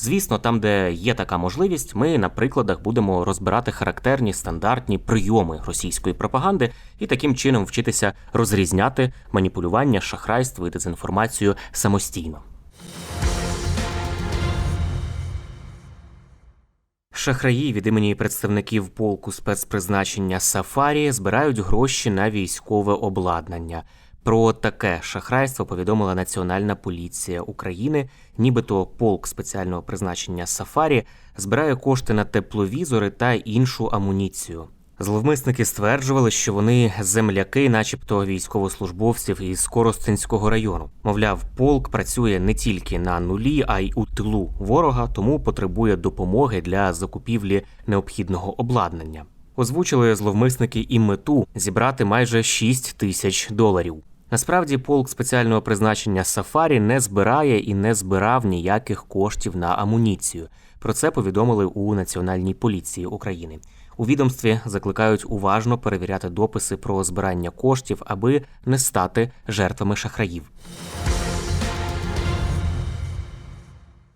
Звісно, там, де є така можливість, ми на прикладах будемо розбирати характерні стандартні прийоми російської пропаганди і таким чином вчитися розрізняти маніпулювання, шахрайство і дезінформацію самостійно. Шахраї від імені представників полку спецпризначення Сафарі збирають гроші на військове обладнання. Про таке шахрайство повідомила Національна поліція України. Нібито полк спеціального призначення Сафарі збирає кошти на тепловізори та іншу амуніцію. Зловмисники стверджували, що вони земляки, начебто військовослужбовців із Коростенського району. Мовляв, полк працює не тільки на нулі, а й у тилу ворога, тому потребує допомоги для закупівлі необхідного обладнання. Озвучили зловмисники і мету зібрати майже 6 тисяч доларів. Насправді, полк спеціального призначення Сафарі не збирає і не збирав ніяких коштів на амуніцію. Про це повідомили у Національній поліції України. У відомстві закликають уважно перевіряти дописи про збирання коштів, аби не стати жертвами шахраїв.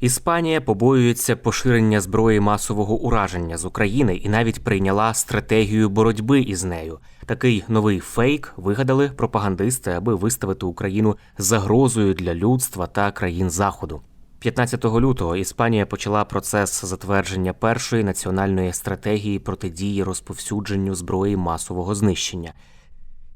Іспанія побоюється поширення зброї масового ураження з України і навіть прийняла стратегію боротьби із нею. Такий новий фейк вигадали пропагандисти, аби виставити Україну загрозою для людства та країн Заходу. 15 лютого Іспанія почала процес затвердження першої національної стратегії протидії розповсюдженню зброї масового знищення.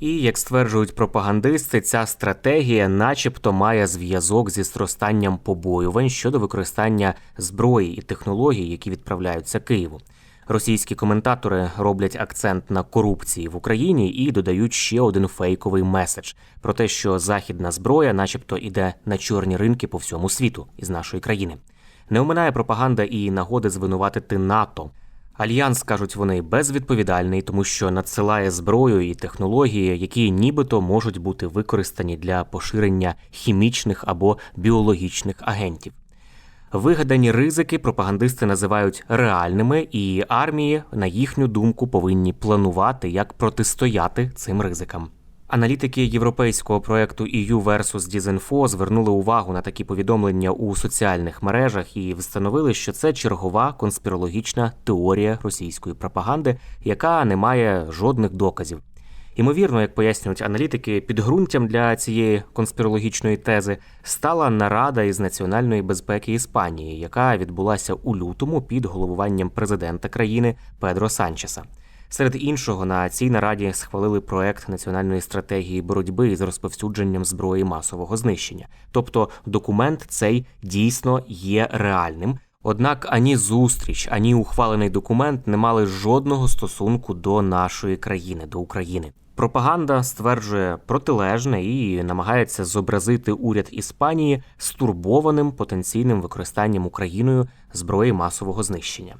І як стверджують пропагандисти, ця стратегія, начебто, має зв'язок зі зростанням побоювань щодо використання зброї і технологій, які відправляються Києву. Російські коментатори роблять акцент на корупції в Україні і додають ще один фейковий меседж про те, що західна зброя, начебто, іде на чорні ринки по всьому світу із нашої країни. Не оминає пропаганда і нагоди звинуватити НАТО. Альянс кажуть вони безвідповідальний, тому що надсилає зброю і технології, які нібито можуть бути використані для поширення хімічних або біологічних агентів. Вигадані ризики пропагандисти називають реальними, і армії, на їхню думку, повинні планувати, як протистояти цим ризикам. Аналітики європейського проекту EU versus Disinfo звернули увагу на такі повідомлення у соціальних мережах і встановили, що це чергова конспірологічна теорія російської пропаганди, яка не має жодних доказів. Ймовірно, як пояснюють аналітики, підґрунтям для цієї конспірологічної тези стала нарада із національної безпеки Іспанії, яка відбулася у лютому під головуванням президента країни Педро Санчеса. Серед іншого на цій нараді схвалили проект національної стратегії боротьби з розповсюдженням зброї масового знищення. Тобто документ цей дійсно є реальним. Однак ані зустріч, ані ухвалений документ не мали жодного стосунку до нашої країни, до України. Пропаганда стверджує протилежне і намагається зобразити уряд Іспанії стурбованим потенційним використанням Україною зброї масового знищення.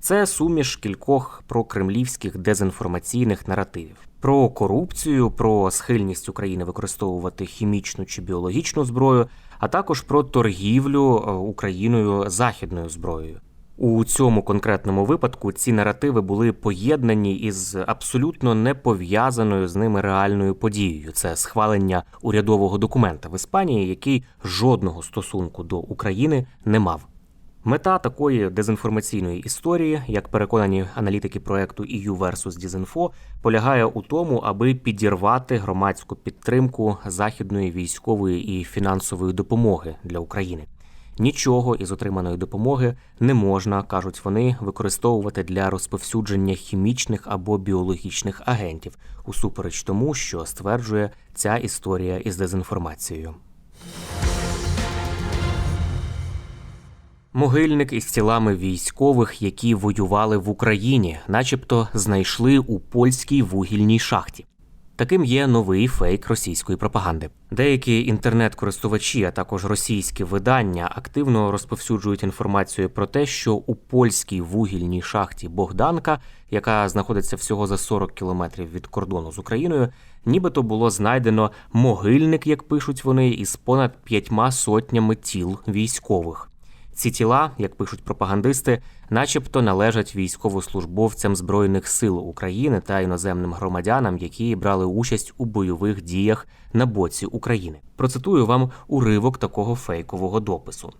Це суміш кількох прокремлівських дезінформаційних наративів про корупцію, про схильність України використовувати хімічну чи біологічну зброю, а також про торгівлю е, Україною західною зброєю. У цьому конкретному випадку ці наративи були поєднані із абсолютно не пов'язаною з ними реальною подією. Це схвалення урядового документа в Іспанії, який жодного стосунку до України не мав. Мета такої дезінформаційної історії, як переконані аналітики проекту EU versus Disinfo, полягає у тому, аби підірвати громадську підтримку західної військової і фінансової допомоги для України. Нічого із отриманої допомоги не можна, кажуть вони, використовувати для розповсюдження хімічних або біологічних агентів, усупереч тому, що стверджує ця історія із дезінформацією. Могильник із тілами військових, які воювали в Україні, начебто знайшли у польській вугільній шахті. Таким є новий фейк російської пропаганди. Деякі інтернет-користувачі, а також російські видання активно розповсюджують інформацію про те, що у польській вугільній шахті Богданка, яка знаходиться всього за 40 кілометрів від кордону з Україною, нібито було знайдено могильник, як пишуть вони, із понад п'ятьма сотнями тіл військових. Ці тіла, як пишуть пропагандисти, начебто належать військовослужбовцям Збройних сил України та іноземним громадянам, які брали участь у бойових діях на боці України. Процитую вам уривок такого фейкового допису.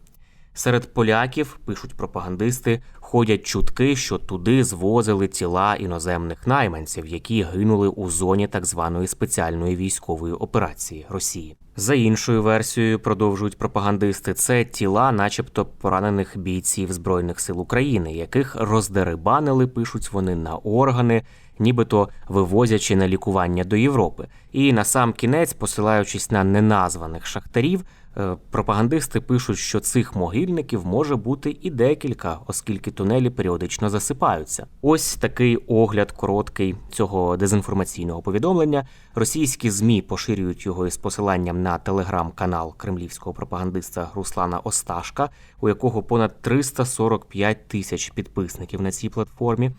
Серед поляків, пишуть пропагандисти, ходять чутки, що туди звозили тіла іноземних найманців, які гинули у зоні так званої спеціальної військової операції Росії. За іншою версією, продовжують пропагандисти, це тіла, начебто поранених бійців збройних сил України, яких роздерибанили, пишуть вони на органи, нібито вивозячи на лікування до Європи. І на сам кінець, посилаючись на неназваних шахтарів, е, пропагандисти пишуть, що цих могильників може бути і декілька, оскільки тунелі періодично засипаються. Ось такий огляд короткий цього дезінформаційного повідомлення. Російські змі поширюють його із посиланням на телеграм-канал кремлівського пропагандиста Руслана Осташка, у якого понад 345 тисяч підписників на цій платформі.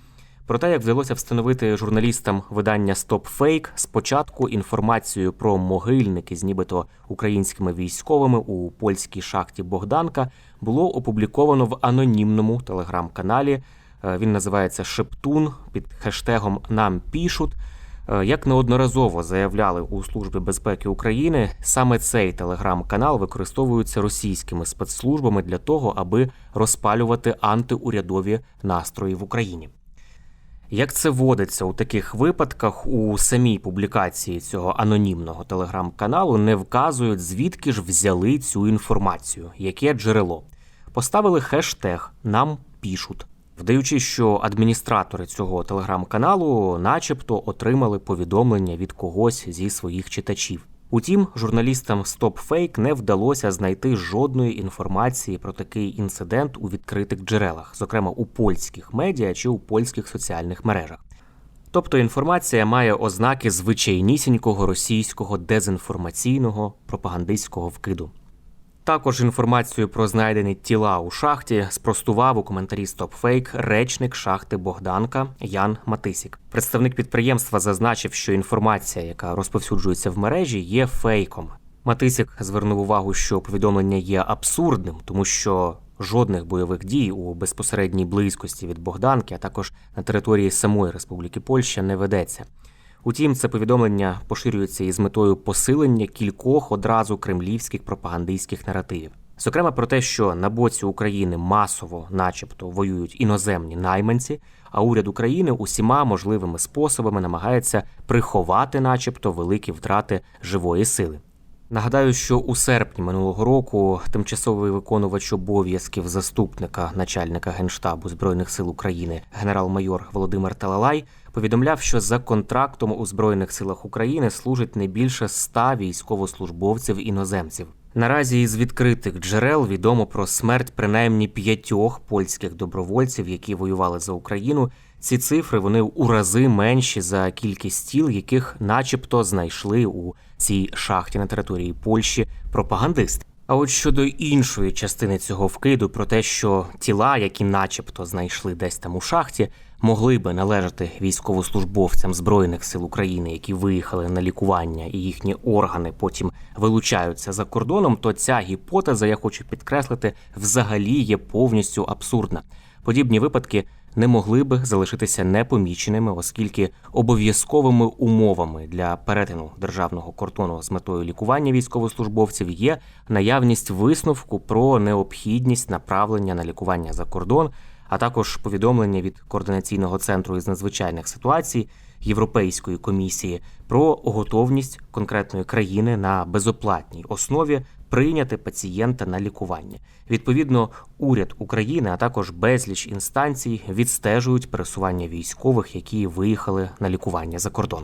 Про те, як вдалося встановити журналістам видання StopFake, спочатку інформацію про могильники з нібито українськими військовими у польській шахті Богданка було опубліковано в анонімному телеграм-каналі. Е, Він називається Шептун під хештегом Нам пішут. Е, Як неодноразово заявляли у Службі безпеки України, саме цей телеграм-канал використовується російськими спецслужбами для того, аби розпалювати антиурядові настрої в Україні. Як це водиться у таких випадках, у самій публікації цього анонімного телеграм-каналу не вказують, звідки ж взяли цю інформацію, яке джерело. Поставили хештег Нам пішут, вдаючи, що адміністратори цього телеграм-каналу, начебто, отримали повідомлення від когось зі своїх читачів. Утім, журналістам StopFake не вдалося знайти жодної інформації про такий інцидент у відкритих джерелах, зокрема у польських медіа чи у польських соціальних мережах. Тобто інформація має ознаки звичайнісінького російського дезінформаційного пропагандистського вкиду. Також інформацію про знайдені тіла у шахті спростував у коментарі StopFake речник шахти Богданка Ян Матисік. Представник підприємства зазначив, що інформація, яка розповсюджується в мережі, є фейком. Матисік звернув увагу, що повідомлення є абсурдним, тому що жодних бойових дій у безпосередній близькості від Богданки, а також на території самої Республіки Польща не ведеться. Утім, це повідомлення поширюється із метою посилення кількох одразу кремлівських пропагандистських наративів. Зокрема, про те, що на боці України масово, начебто, воюють іноземні найманці, а уряд України усіма можливими способами намагається приховати, начебто, великі втрати живої сили. Нагадаю, що у серпні минулого року тимчасовий виконувач обов'язків заступника начальника генштабу збройних сил України генерал-майор Володимир Талалай повідомляв, що за контрактом у збройних силах України служить не більше ста військовослужбовців іноземців. Наразі із відкритих джерел відомо про смерть принаймні п'ятьох польських добровольців, які воювали за Україну. Ці цифри вони у рази менші за кількість тіл, яких, начебто, знайшли у цій шахті на території Польщі пропагандисти. А от щодо іншої частини цього вкиду, про те, що тіла, які, начебто, знайшли десь там у шахті, могли би належати військовослужбовцям збройних сил України, які виїхали на лікування, і їхні органи потім вилучаються за кордоном, то ця гіпотеза, я хочу підкреслити, взагалі є повністю абсурдна. Подібні випадки не могли би залишитися непоміченими, оскільки обов'язковими умовами для перетину державного кордону з метою лікування військовослужбовців є наявність висновку про необхідність направлення на лікування за кордон, а також повідомлення від координаційного центру із надзвичайних ситуацій Європейської комісії про готовність конкретної країни на безоплатній основі прийняти пацієнта на лікування. Відповідно, уряд України, а також безліч інстанцій відстежують пересування військових, які виїхали на лікування за кордон.